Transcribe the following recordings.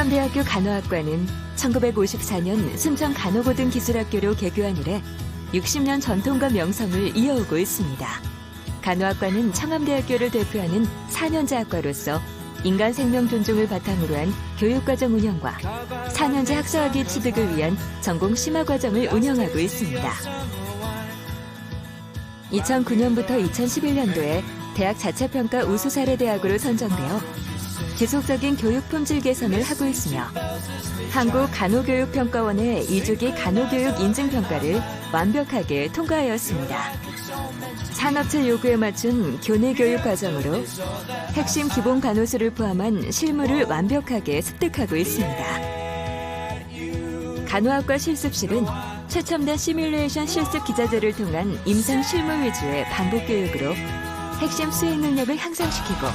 청암대학교 간호학과는 1954년 순천 간호고등기술학교로 개교한 이래 60년 전통과 명성을 이어오고 있습니다. 간호학과는 청암대학교를 대표하는 4년제 학과로서 인간 생명 존중을 바탕으로 한 교육과정 운영과 4년제 학사학위 취득을 위한 전공 심화 과정을 운영하고 있습니다. 2009년부터 2011년도에 대학 자체평가 우수사례 대학으로 선정되어 지속적인 교육 품질 개선을 하고 있으며 한국 간호교육평가원의 2주기 간호교육 인증평가를 완벽하게 통과하였습니다. 산업체 요구에 맞춘 교내 교육 과정으로 핵심 기본 간호수를 포함한 실무를 완벽하게 습득하고 있습니다. 간호학과 실습실은 최첨단 시뮬레이션 실습 기자재를 통한 임상 실무 위주의 반복 교육으로 핵심 수행 능력을 향상시키고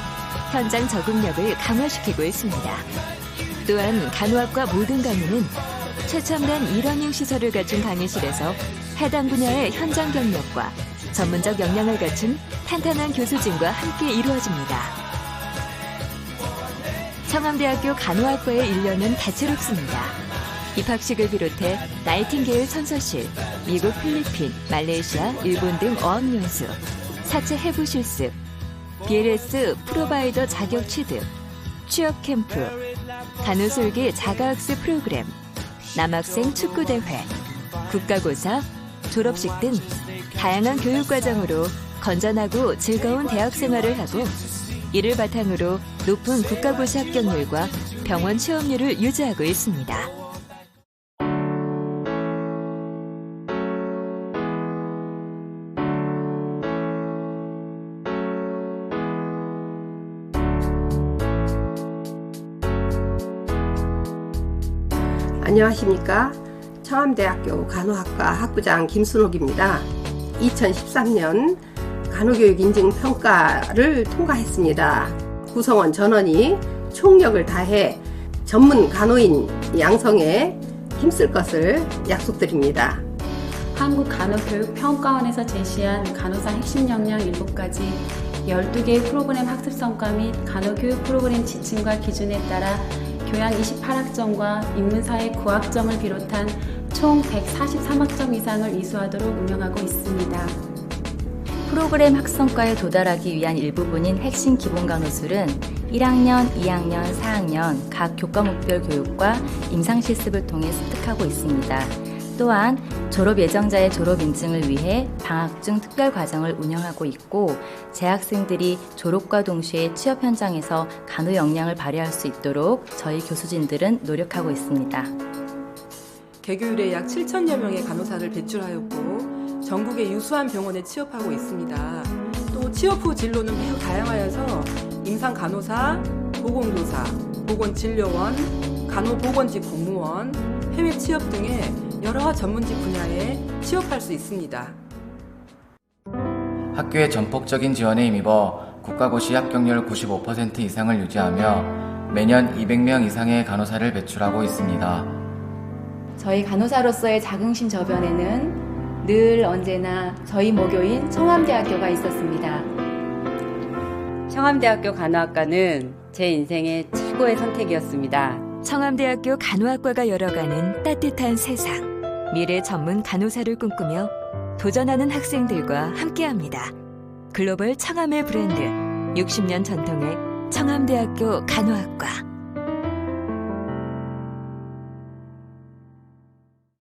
현장 적응력을 강화시키고 있습니다. 또한 간호학과 모든 강의는 최첨단 이러닝 시설을 갖춘 강의실에서 해당 분야의 현장 경력과 전문적 역량을 갖춘 탄탄한 교수진과 함께 이루어집니다. 청암대학교 간호학과의 1년은 다채롭습니다. 입학식을 비롯해 나이팅게일 선서실, 미국, 필리핀, 말레이시아, 일본 등 어학연수, 사체 해부 실습, BLS 프로바이더 자격 취득, 취업 캠프, 간호술기 자가학습 프로그램, 남학생 축구대회, 국가고사, 졸업식 등 다양한 교육과정으로 건전하고 즐거운 대학 생활을 하고 이를 바탕으로 높은 국가고시 합격률과 병원 취업률을 유지하고 있습니다. 안녕하십니까. 청암대학교 간호학과 학부장 김순옥입니다. 2013년 간호교육 인증 평가를 통과했습니다. 구성원 전원이 총력을 다해 전문 간호인 양성에 힘쓸 것을 약속드립니다. 한국간호교육평가원에서 제시한 간호사 핵심 역량 7가지 12개의 프로그램 학습 성과 및 간호교육 프로그램 지침과 기준에 따라 교양 28학점과 인문사회 9학점을 비롯한 총 143학점 이상을 이수하도록 운영하고 있습니다. 프로그램 학성과에 도달하기 위한 일부분인 핵심 기본 간호술은 1학년, 2학년, 4학년 각 교과목별 교육과 임상실습을 통해 습득하고 있습니다. 또한 졸업 예정자의 졸업 인증을 위해 방학 중 특별 과정을 운영하고 있고 재학생들이 졸업과 동시에 취업 현장에서 간호 역량을 발휘할 수 있도록 저희 교수진들은 노력하고 있습니다. 개교 이래 약 7천여 명의 간호사를 배출하였고 전국의 유수한 병원에 취업하고 있습니다. 또 취업 후 진로는 매우 다양하여서 임상 간호사, 보건교사, 보건진료원, 간호보건직 공무원, 해외 취업 등의 여러 전문직 분야에 취업할 수 있습니다. 학교의 전폭적인 지원에 힘입어 국가고시 합격률 95% 이상을 유지하며 매년 200명 이상의 간호사를 배출하고 있습니다. 저희 간호사로서의 자긍심 저변에는 늘 언제나 저희 모교인 청암대학교가 있었습니다. 청암대학교 간호학과는 제 인생의 최고의 선택이었습니다. 청암대학교 간호학과가 열어가는 따뜻한 세상. 미래 전문 간호사를 꿈꾸며 도전하는 학생들과 함께합니다. 글로벌 청암의 브랜드 60년 전통의 청암대학교 간호학과